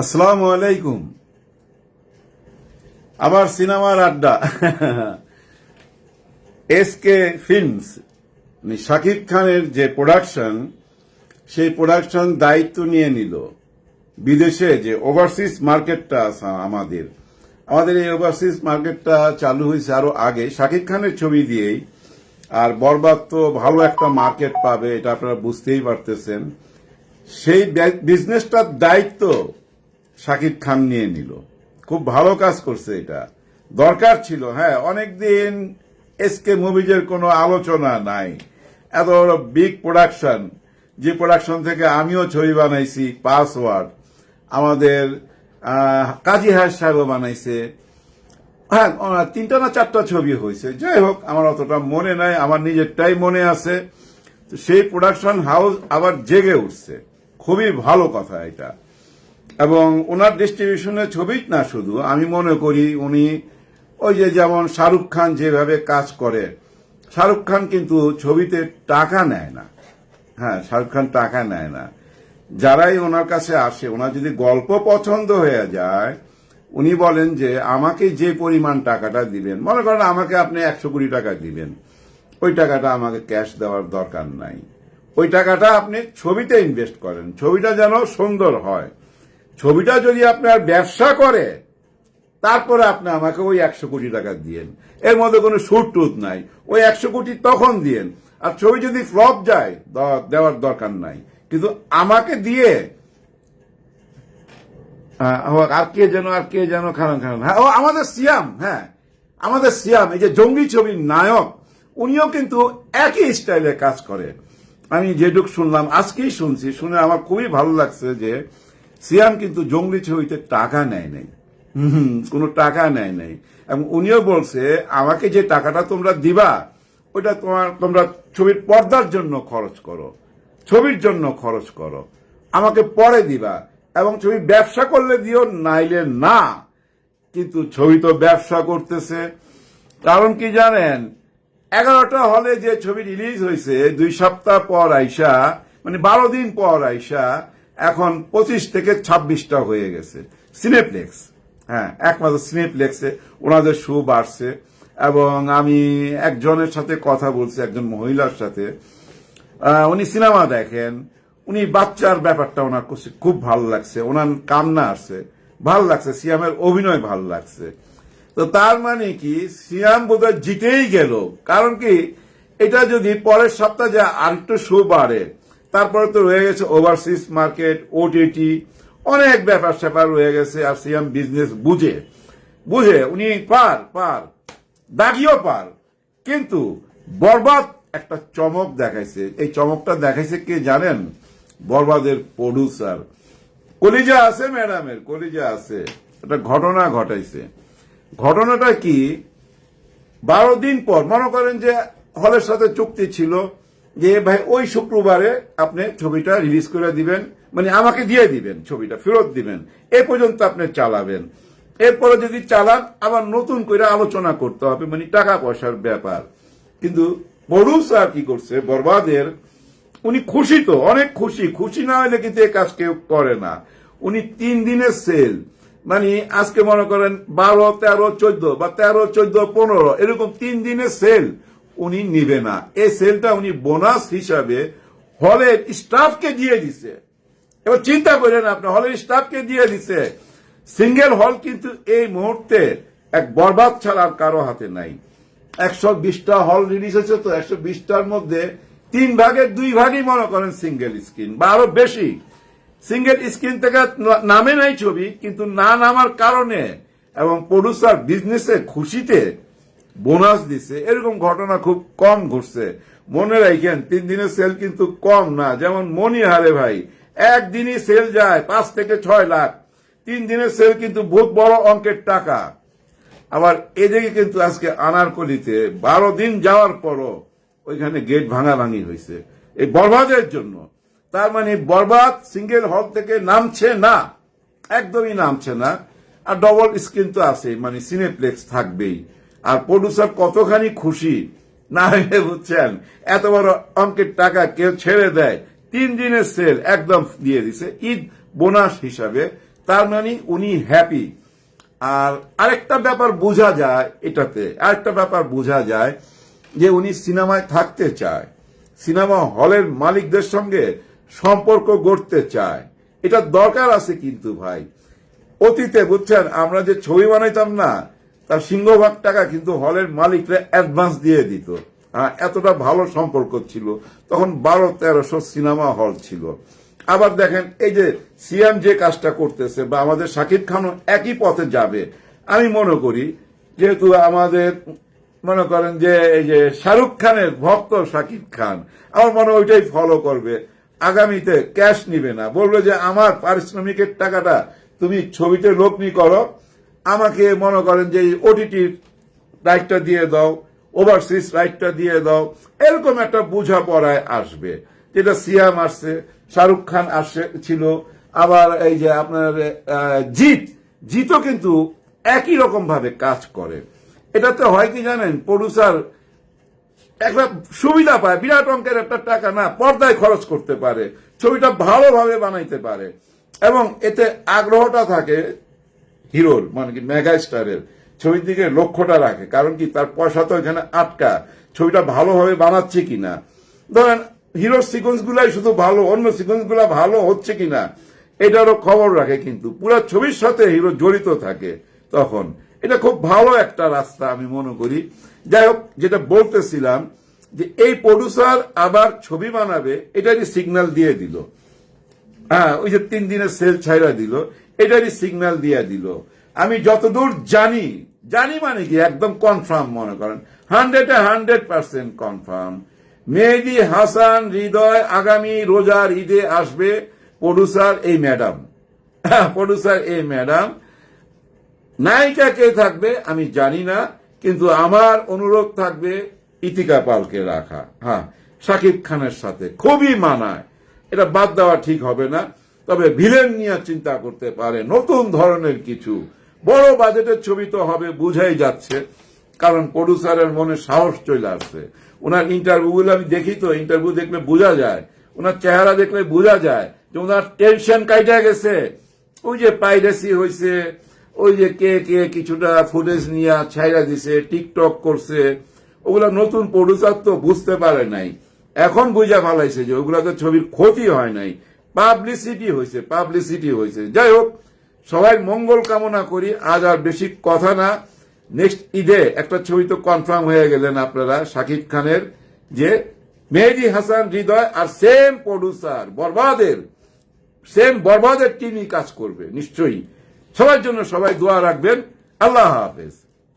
আসসালামু আলাইকুম। আবার সিনেমার আড্ডা। এস কে ফিল্মস শাকিব খানের যে প্রোডাকশন সেই প্রোডাকশন দায়িত্ব নিয়ে নিল। বিদেশে যে ওভারসিজ মার্কেটটা আছে আমাদের আমাদের এই ওভারসিজ মার্কেটটা চালু হয়েছে আরও আগে। শাকিব খানের ছবি দিয়েই, আর বরবাদ তো ভালো একটা মার্কেট পাবে, এটা আপনারা বুঝতেই পারতেছেন। সেই বিজনেসটার দায়িত্ব শাকিব খান নিয়ে নিল। খুব ভালো কাজ করছে এটা। দরকার ছিল হ্যাঁ অনেকদিন এসকে মুভিজের কোনো আলোচনা নাই। এত বড় বিগ প্রোডাকশন যে প্রোডাকশন থেকে আমিও ছবি বানাইছি পাসওয়ার্ড আমাদের কাজী হাস সাহেবও বানাইছে। হ্যাঁ তিনটা না চারটা ছবি হয়েছে যাই হোক, আমার অতটা মনে নাই, আমার নিজেরটাই মনে আছে। সেই প্রোডাকশন হাউস আবার জেগে উঠছে। খুবই ভালো কথা এটা। এবং ওনার ডিস্ট্রিবিউশনের ছবি না শুধু, আমি মনে করি উনি ওই যে যেমন শাহরুখ খান যেভাবে কাজ করে, শাহরুখ খান কিন্তু ছবিতে টাকা নেয় না। হ্যাঁ শাহরুখ খান টাকা নেয় না। যারাই ওনার কাছে আসে, ওনার যদি গল্প পছন্দ হয়ে যায়, উনি বলেন যে আমাকে যে পরিমাণ টাকাটা দিবেন, মনে করেন আমাকে আপনি একশো কোটি টাকা দিবেন, ওই টাকাটা আমাকে ক্যাশ দেওয়ার দরকার নাই। ওই টাকাটা আপনি ছবিতে ইনভেস্ট করেন, ছবিটা যেন সুন্দর হয়। ছবিটা যদি আপনার ব্যবসা করে, তারপরে আপনি আমাকে ওই একশো কোটি টাকা দিয়েন। এর মধ্যে কোনো সুট টুত নাই। ওই একশো কোটি তখন দিয়েন। আর ছবি যদি ফ্লপ যায় দেওয়ার দরকার নাই। কিন্তু আমাকে দিয়ে আর কে যেন, আর কে যেন খান খান হ্যাঁ ও আমাদের সিয়াম হ্যাঁ। আমাদের সিয়াম, এই যে জঙ্গি ছবির নায়ক, উনিও কিন্তু একই স্টাইলে কাজ করে। আমি যেটুক শুনলাম, আজকেই শুনছি। শুনে আমার খুবই ভালো লাগছে যে সিয়াম কিন্তু জঙ্গলি ছবিতে টাকা নেয় নাই। কোনো টাকা নেয় নাই। এবং উনিও বলছে, আমাকে যে টাকাটা তোমরা দিবা ওইটা তোমার, তোমরা ছবির পর্দার জন্য খরচ করো। ছবির জন্য খরচ করো। আমাকে পরে দিবা। এবং ছবি ব্যবসা করলে দিও, নাইলে না। কিন্তু ছবি তো ব্যবসা করতেছে। কারণ কি জানেন? এগারোটা হলে যে ছবি রিলিজ হয়েছে দুই সপ্তাহ পর আইসা মানে বারো দিন পর আইসা এখন পঁচিশ থেকে ছাব্বিশটা হয়ে গেছে। সিনেপ্লেক্স হ্যাঁ একমাত্র সিনেপ্লেক্সে ওনাদের শো বাড়ছে এবং আমি একজনের সাথে কথা বলছি, একজন মহিলার সাথে। উনি সিনেমা দেখেন, উনি বাচ্চার ব্যাপারটা ওনার কাছে খুব ভালো লাগছে, ওনার কান্না আসছে, ভালো লাগছে, সিয়ামের অভিনয় ভালো লাগছে। তো তার মানে কি, সিয়াম বোধহয় জিতেই গেল, কারণ কি, এটা যদি পরের সপ্তাহে আরেকটু শো বাড়ে তারপরে তো রয়ে গেছে ওভারসিজ মার্কেট ওটিটি অনেক ব্যাপার স্যাপার রয়ে গেছে আর সিয়াম বিজনেস বুঝে। বুঝে, উনি পার পার, দাগিও পার। কিন্তু বরবাদ একটা চমক দেখাইছে। এই চমকটা দেখাইছে কে জানেন? বরবাদের প্রডিউসার কলিজা আছে ম্যাডামের, কলিজা আছে। একটা ঘটনা ঘটাইছে। ঘটনাটা কি? বারো দিন পর, মনে করেন যে হলের সাথে চুক্তি ছিল যে ভাই, ওই শুক্রবারে আপনি ছবিটা রিলিজ করে দিবেন মানে আমাকে দিয়ে দিবেন ছবিটা, ফেরত দিবেন। এ পর্যন্ত আপনি চালাবেন। এরপরে যদি চালান, আবার নতুন করে আলোচনা করতে হবে মানে টাকা পয়সার ব্যাপার। কিন্তু প্রডিউসার কি করছে, বরবাদের, উনি খুশি তো, অনেক খুশি। খুশি না হলে কিন্তু এই কাজ কেউ করে না। উনি তিন দিনের সেল মানে আজকে মনে করেন বারো, তেরো, চোদ্দ বা তেরো, চোদ্দ, পনেরো, এরকম তিন দিনের সেল উনি নিবে না। এই সেলটা উনি বোনাস হিসাবে হলের স্টাফকে দিয়ে দিছে। এবার চিন্তা করেন আপনি, হলের স্টাফকে দিয়ে দিছে। সিঙ্গেল হল কিন্তু এই মুহূর্তে এক বরবাদ ছাড়া কারও হাতে নাই। একশো বিশটা হল রিলিজ হয়েছে তো একশো বিশটার মধ্যে তিন ভাগের দুই ভাগই মনে করেন সিঙ্গেল স্ক্রিন বা আরও বেশি। সিঙ্গেল স্ক্রিন থেকে নামে নাই ছবি, কিন্তু না নামার কারণে এবং প্রডিউসার বিজনেসে খুশিতে বোনাস দিছে। এরকম ঘটনা খুব কম ঘটছে। মনে রাখেন, তিন দিনের সেল কিন্তু কম না। যেমন মনি হারে ভাই, একদিনই সেল যায় পাঁচ থেকে ছয় লাখ। তিন দিনের সেল কিন্তু বহুত বড় অঙ্কের টাকা। আবার এদিকে কিন্তু আজকে আনারকলিতে বারো দিন যাওয়ার পরও ওইখানে গেট ভাঙাভাঙি হয়েছে। এই বরবাদের জন্য। তার মানে বরবাদ সিঙ্গেল হল থেকে নামছে না। একদমই নামছে না। আর ডবল স্ক্রিন তো আছে মানে সিনেপ্লেক্স থাকবেই। আর প্রডিউসার কতখানি খুশি? না বুঝছেন, এত বড় অঙ্কের টাকা কেউ ছেড়ে দেয়। তিন দিনের সেল একদম দিয়ে দিছে, ঈদ বোনাস হিসাবে। তার মানে উনি হ্যাপি আর আরেকটা ব্যাপার বোঝা যায় এটাতে, আরেকটা ব্যাপার বোঝা যায় যে উনি সিনেমায় থাকতে চায়। সিনেমা হলের মালিকদের সঙ্গে সম্পর্ক গড়তে চায়। এটা দরকার আছে কিন্তু ভাই। অতীতে বুঝছেন, আমরা যে ছবি বানাইতাম না তার সিংহভাগ টাকা কিন্তু হলের মালিকরা অ্যাডভান্স দিয়ে দিত। এতটা ভালো সম্পর্ক ছিল, তখন বারো তেরোশো সিনেমা হল ছিল। আবার দেখেন, এই যে সিএম যে কাজটা করতেছে, বা আমাদের শাকিব খানও একই পথে যাবে। আমি মনে করি, যেহেতু আমাদের, মনে করেন যে, এই যে শাহরুখ খানের ভক্ত শাকিব খান, আমার মনে হয় ওইটাই ফলো করবে। আগামীতে ক্যাশ নিবে না। বলবে যে, আমার পারিশ্রমিকের টাকাটা তুমি ছবিতে লোকনি করো আমাকে মনে করেন যে ওটিটির রাইটটা দিয়ে দাও ওভারসিজ রাইটটা দিয়ে দাও, এরকম একটা বোঝাপড়ায় আসবে। যেটা সিয়াম আসছে, শাহরুখ খান আসছে, ছিল। আবার এই যে আপনার জিত জিতও কিন্তু একই রকম ভাবে কাজ করে। এটাতে হয় কি জানেন প্রডিউসার একটা সুবিধা পায়, বিরাট অঙ্কের একটা টাকা না, পর্দায় খরচ করতে পারে, ছবিটা ভালোভাবে বানাইতে পারে। এবং এতে আগ্রহটা থাকে হিরোর মানে কি মেগা স্টারের। ছবির দিকে লক্ষ্যটা রাখে, কারণ কি তার পয়সা তো এখানে আটকা। ছবিটা ভালোভাবে বানাচ্ছে কিনা। ধরেন, হিরোর সিকোয়েন্স গুলাই শুধু ভালো, অন্য সিকোয়েন্সগুলা ভালো হচ্ছে কিনা, এটারও খবর রাখে কিন্তু। পুরো ছবির সাথে হিরো জড়িত থাকে তখন। এটা খুব ভালো একটা রাস্তা আমি মনে করি। যাই হোক, যেটা বলতেছিলাম যে এই প্রডিউসার আবার ছবি বানাবে, এটারই সিগন্যাল দিয়ে দিল। হ্যাঁ ওই যে তিন দিনের সেল ছাইরা দিল। এটারই সিগন্যাল দিয়ে দিল। আমি যতদূর জানি জানি মানে কি, একদম কনফার্ম মনে করেন hundred hundred percent confirm Mehedi Hasan Hridoy আগামী রোজার ঈদে আসবে প্রডিউসার এই ম্যাডাম প্রডিউসার এই ম্যাডাম নায়িকা কে থাকবে আমি জানি না, কিন্তু আমার অনুরোধ থাকবে ইতিকা পালকে রাখা। হ্যাঁ শাকিব খানের সাথে। খুবই মানায়। এটা বাদ দেওয়া ঠিক হবে না। তবে ভিলেন নিয়ে চিন্তা করতে পারে। নতুন ধরনের কিছু। বড় বাজেটের ছবি তো হবে, বুঝাই যাচ্ছে। কারণ প্রডিউসারের মনে সাহস চলে আসছে। ওনার ইন্টারভিউগুলো আমি দেখি তো, ইন্টারভিউ দেখলে বোঝা যায়। ওনার চেহারা দেখলে বোঝা যায় যে ওনার টেনশন কাইটা গেছে। ওই যে পাইরেসি হয়েছে ওই যে কে কে কিছুটা ফুটেজ নিয়ে ছাইরা দিছে, টিকটক করছে। ওগুলা নতুন প্রডিউসার তো বুঝতে পারে নাই। এখন বুঝা ফালাইছে যে ওগুলা তো ছবির ক্ষতি হয় নাই। পাবলিসিটি হয়েছে পাবলিসিটি হয়েছে যাই হোক সবাই মঙ্গল কামনা করি, আজ আর বেশি কথা না। নেক্সট ঈদে একটা ছবি তো কনফার্ম হয়ে গেলেন আপনারা শাকিব খানের, যে মেহেদি হাসান, হৃদয় আর সেম প্রডিউসার বরবাদের সেম বরবাদের টিমই কাজ করবে, নিশ্চয়ই। সবার জন্য সবাই দোয়া রাখবেন। আল্লাহ হাফেজ।